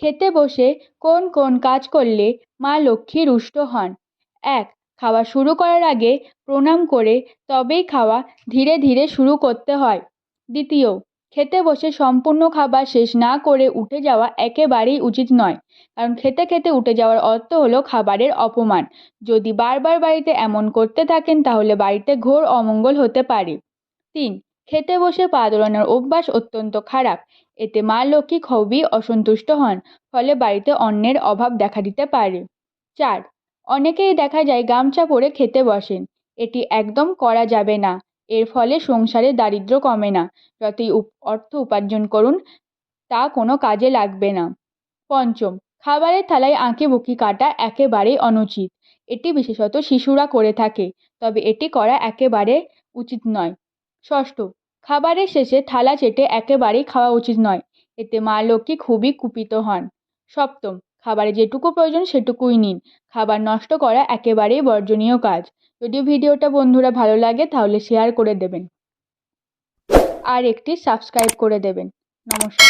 খেতে বসে কোন কোন কাজ করলে মা লক্ষ্মী রুষ্ট হন? এক, খাওয়া শুরু করার আগে প্রণাম করে তবেই খাওয়া ধীরে ধীরে শুরু করতে হয়। দ্বিতীয়, খেতে বসে সম্পূর্ণ খাবার শেষ না করে উঠে যাওয়া একেবারেই উচিত নয়। কারণ খেতে খেতে উঠে যাওয়ার অর্থ হলো খাবারের অপমান। যদি বারবার বাড়িতে এমন করতে থাকেন তাহলে বাড়িতে ঘোর অমঙ্গল হতে পারে। তিন খেতে বসে পা দোলানোর অভ্যাস অত্যন্ত খারাপ। এতে মা লক্ষ্মী খুবই অসন্তুষ্ট হন, ফলে বাড়িতে অন্নের অভাব দেখা দিতে পারে। চার, অনেকেই দেখা যায় গামছা পরে খেতে বসেন। এটি একদম করা যাবে না। এর ফলে সংসারে দারিদ্র কমে না। যতই অর্থ উপার্জন করুন, তা কোনো কাজে লাগবে না। পঞ্চম, খাবারের থালায় আঁকে বুকি কাটা একেবারেই অনুচিত। এটি বিশেষত শিশুরা করে থাকে, তবে এটি করা একেবারে উচিত নয়। ষষ্ঠ খাবারের শেষে থালা চেটে একেবারেই খাওয়া উচিত নয়। এতে মা লক্ষ্মী খুবই কুপিত হন। সপ্তম, খাবারে যেটুকু প্রয়োজন সেটুকুই নিন। খাবার নষ্ট করা একেবারেই বর্জনীয় কাজ। যদি ভিডিওটা বন্ধুরা ভালো লাগে তাহলে শেয়ার করে দেবেন। আর একটি সাবস্ক্রাইব করে দেবেন। নমস্কার।